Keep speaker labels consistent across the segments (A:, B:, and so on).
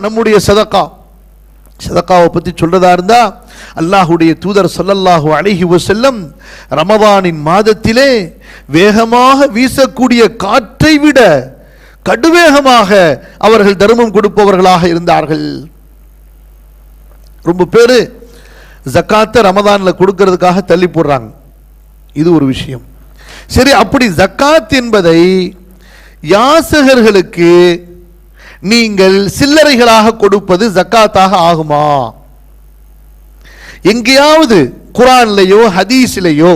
A: நம்முடைய சதக்கா. சதக்காவை பற்றி சொல்றதா இருந்தா அல்லாஹுடைய தூதர் சொல்லல்லாஹு அலைஹி செல்லம் ரமதானின் மாதத்திலே வேகமாக வீசக்கூடிய காற்றை விட கடுவேகமாக அவர்கள் தர்மம் கொடுப்பவர்களாக இருந்தார்கள். ரொம்ப பேர் ஜக்காத்தை ரமதானில் கொடுக்கறதுக்காக தள்ளி போடுறாங்க. இது ஒரு விஷயம். சரி அப்படி ஜக்காத் என்பதை யாசகர்களுக்கு நீங்கள் சில்லறைகளாக கொடுப்பது ஜக்காத்தாக ஆகுமா? எங்கேயாவது குரான்லையோ ஹதீஸிலேயோ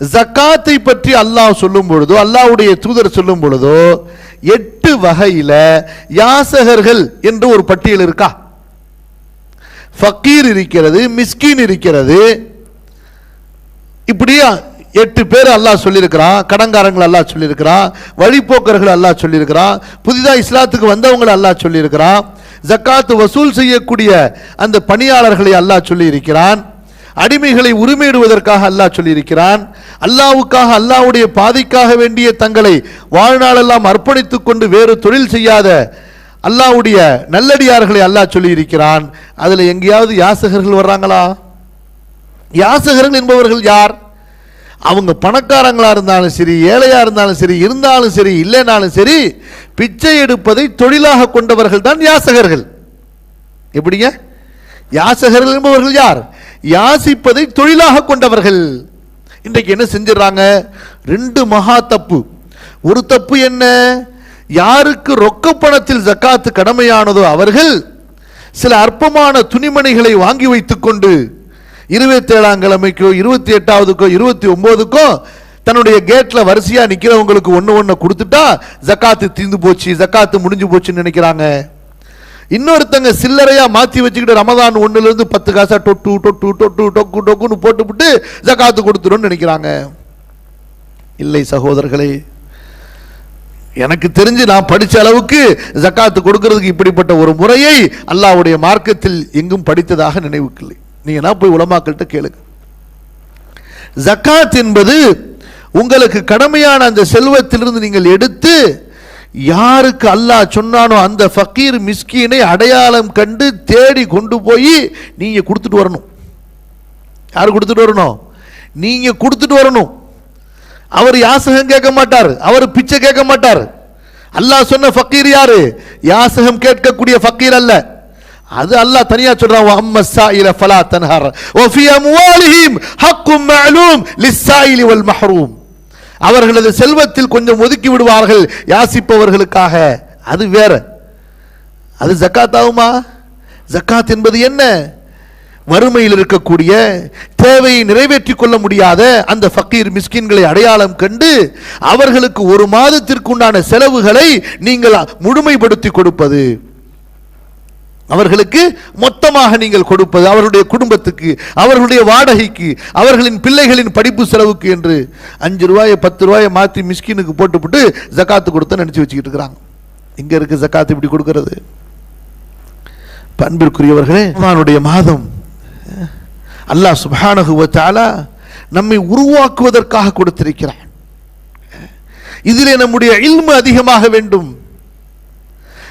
A: ஜக்காத்தை பற்றி அல்லாஹ் சொல்லும் பொழுதோ அல்லாவுடைய தூதர் சொல்லும் பொழுதோ எட்டு வகையில யாசகர்கள் என்று ஒரு பட்டியல் இருக்கா? ஃபக்கீர் இருக்கிறது மிஸ்கின் இருக்கிறது. இப்படியா எட்டு பேர் அல்லாஹ் சொல்லியிருக்கிறான் கடங்காரங்கள் அல்லாஹ் சொல்லியிருக்கிறான் வழிப்போக்கர்கள் அல்லாஹ் சொல்லியிருக்கிறான் புதிதாக இஸ்லாத்துக்கு வந்தவங்களை அல்லாஹ் சொல்லியிருக்கிறான் ஜக்காத்து வசூல் செய்யக்கூடிய அந்த பணியாளர்களை அல்லாஹ் சொல்லியிருக்கிறான். அடிமைகளை உரிமையிடுவதற்காக அல்லாஹ் சொல்லியிருக்கிறான். அல்லாவுக்காக அல்லாஹ்வுடைய பாதைக்காக வேண்டிய தங்களை வாழ்நாளெல்லாம் அர்ப்பணித்துக் கொண்டு வேறு தொழில் செய்யாத அல்லாஹ்வுடைய நல்லடியார்களை அல்லாஹ் சொல்லியிருக்கிறான். அதில் எங்கேயாவது யாசகர்கள் வர்றாங்களா? யாசகர்கள் என்பவர்கள் யார்? அவங்க பணக்காரங்களா இருந்தாலும் சரி ஏழையா இருந்தாலும் சரி இருந்தாலும் சரி இல்லைனாலும் சரி பிச்சை எடுப்பதை தொழிலாக கொண்டவர்கள் தான் யாசகர்கள். எப்படிங்க? யாசகர்கள் என்பவர்கள் யார்? யாசிப்பதை தொழிலாக கொண்டவர்கள். இன்றைக்கு என்ன செஞ்சிடறாங்க? ரெண்டு மகா தப்பு. ஒரு தப்பு என்ன? யாருக்கு ரொக்க பணத்தில் ஜக்காத்து கடமையானதோ அவர்கள் சில அற்பமான துணிமணிகளை வாங்கி வைத்துக்கொண்டு இருபத்தி ஏழாம் கிழமைக்கோ இருபத்தி எட்டாவதுக்கோ இருபத்தி ஒன்பதுக்கோ தன்னுடைய கேட்டில் வரிசையாக நிற்கிறவங்களுக்கு ஒன்று ஒன்று கொடுத்துட்டா ஜக்காத்து தீர்ந்து போச்சு ஜக்காத்து முடிஞ்சு போச்சுன்னு நினைக்கிறாங்க. இன்னொருத்தங்க சில்லறையா மாத்தி வச்சுக்கிட்டு ரமதான் ஒண்ணுல இருந்து பத்து காசா டொட்டு டொட்டு டொட்டு டொக்கு டொக்குன்னு போட்டுவிட்டு ஜக்காத்து கொடுத்துருன்னு நினைக்கிறாங்க. இல்லை சகோதரர்களே எனக்கு தெரிஞ்சு நான் படித்த அளவுக்கு ஜக்காத்து கொடுக்கறதுக்கு இப்படிப்பட்ட ஒரு முறையை அல்லாவுடைய மார்க்கத்தில் எங்கும் படித்ததாக நினைவுக்கில்லை. நீங்க நான் போய் உலமாக்கள்கிட்ட கேளுங்க. ஜக்காத் என்பது உங்களுக்கு கடமையான அந்த செல்வத்திலிருந்து நீங்கள் எடுத்து யாருக்கு அல்லாஹ் சொன்னானோ அந்த ஃபக்கீர் மிஸ்கீனை அடையாளம் கண்டு தேடி கொண்டு போய் நீங்கள் கொடுத்துட்டு வரணும். யார் கொடுத்துட்டு வரணும்? நீங்கள் கொடுத்துட்டு வரணும். அவர் யாசகம் கேட்க மாட்டார். அவர் பிச்சை கேட்க மாட்டார். அல்லாஹ் சொன்ன ஃபக்கீர் யாரு? யாசகம் கேட்கக்கூடிய ஃபக்கீர் அல்ல. அது அல்லாஹ் தனியா சொல்றான் அம்ம சாயில ஃபலா தன்ஹர். வ ஃபி அம்வாலிஹிம் ஹக்கும் மஅலூம் லிஸ்ஸாயிலி வல் மஹ்ரூம். அவர்களது செல்வத்தில் கொஞ்சம் ஒதுக்கி விடுவார்கள் யாசிப்பவர்களுக்காக. அது வேற. அது ஜக்காத் ஆகுமா? ஜக்காத் என்பது என்ன? வறுமையில் இருக்கக்கூடிய தேவையை நிறைவேற்றிக் கொள்ள முடியாத அந்த ஃபக்கீர் மிஸ்கின்களை அடையாளம் கண்டு அவர்களுக்கு ஒரு மாதத்திற்குண்டான செலவுகளை நீங்கள் முழுமைப்படுத்தி கொடுப்பது. அவர்களுக்கு மொத்தமாக நீங்கள் கொடுப்பது அவருடைய குடும்பத்துக்கு அவர்களுடைய வாடகைக்கு அவர்களின் பிள்ளைகளின் படிப்பு செலவுக்கு என்று அஞ்சு ரூபாயை பத்து ரூபாயை மாற்றி மிஸ்கினுக்கு போட்டுவிட்டு ஜக்காத்து கொடுத்த நினைச்சு வச்சுக்கிட்டு இருக்கிறாங்க. இங்க இருக்கு ஜக்காத்து இப்படி கொடுக்கிறது. பண்பிற்குரியவர்களே அவனுடைய மாதம். அல்லாஹ் சுபானகுவத்தாலா நம்மை உருவாக்குவதற்காக கொடுத்திருக்கிறான். இதிலே நம்முடைய இல்மு அதிகமாக வேண்டும்.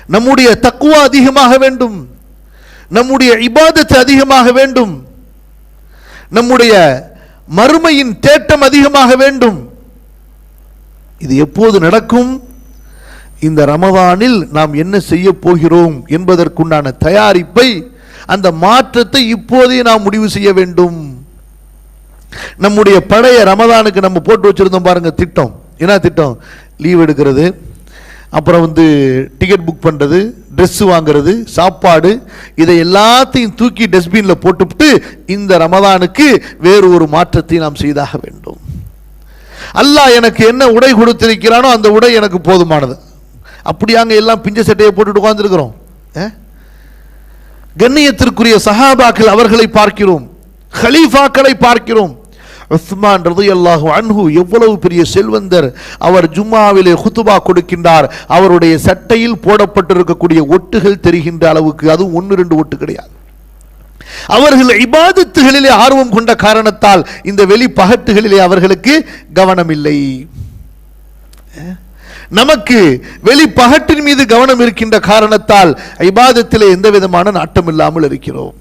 A: நம்முடைய தக்குவா அதிகமாக வேண்டும். நம்முடைய இபாதத்து அதிகமாக வேண்டும். நம்முடைய மறுமையின் தேட்டம் அதிகமாக வேண்டும். இது எப்போது நடக்கும்? இந்த ரமதானில் நாம் என்ன செய்ய போகிறோம் என்பதற்குண்டான தயாரிப்பை அந்த மாற்றத்தை இப்போதே நாம் முடிவு செய்ய வேண்டும். நம்முடைய பழைய ரமதானுக்கு நம்ம போட்டு வச்சிருந்தோம் பாருங்க திட்டம். என்ன திட்டம்? லீவ் எடுக்கிறது. அப்புறம் வந்து டிக்கெட் புக் பண்ணுறது ட்ரெஸ்ஸு வாங்குறது சாப்பாடு இதை எல்லாத்தையும் தூக்கி டஸ்ட்பினில் போட்டுவிட்டு இந்த ரமதானுக்கு வேறு ஒரு மாற்றத்தை நாம் செய்தாக வேண்டும். அல்லாஹ் எனக்கு என்ன உடை கொடுத்திருக்கிறானோ அந்த உடை எனக்கு போதுமானது. அப்படியாங்க எல்லாம் பிஞ்ச சட்டையை போட்டுட்டு உட்காந்துருக்கிறோம் கண்ணியத்திற்குரிய சஹாபாக்கள் அவர்களை பார்க்கிறோம். ஹலீஃபாக்களை பார்க்கிறோம். உஸ்மான் ரதையல்லாஹு அன்ஹு எவ்வளவு பெரிய செல்வந்தர். அவர் ஜும்மாவிலே ஹுத்துபா கொடுக்கின்றார். அவருடைய சட்டையில் போடப்பட்டிருக்கக்கூடிய ஒட்டுகள் தெரிகின்ற அளவுக்கு அதுவும் ஒன்று ரெண்டு ஒட்டு கிடையாது. அவர்கள் இபாதத்துகளிலே ஆர்வம் கொண்ட காரணத்தால் இந்த வெளி பகட்டுகளிலே அவர்களுக்கு கவனம் இல்லை நமக்கு வெளி பகட்டின் மீது கவனம் இருக்கின்ற காரணத்தால் இபாதத்திலே எந்த விதமான நாட்டம் இல்லாமல் இருக்கிறோம்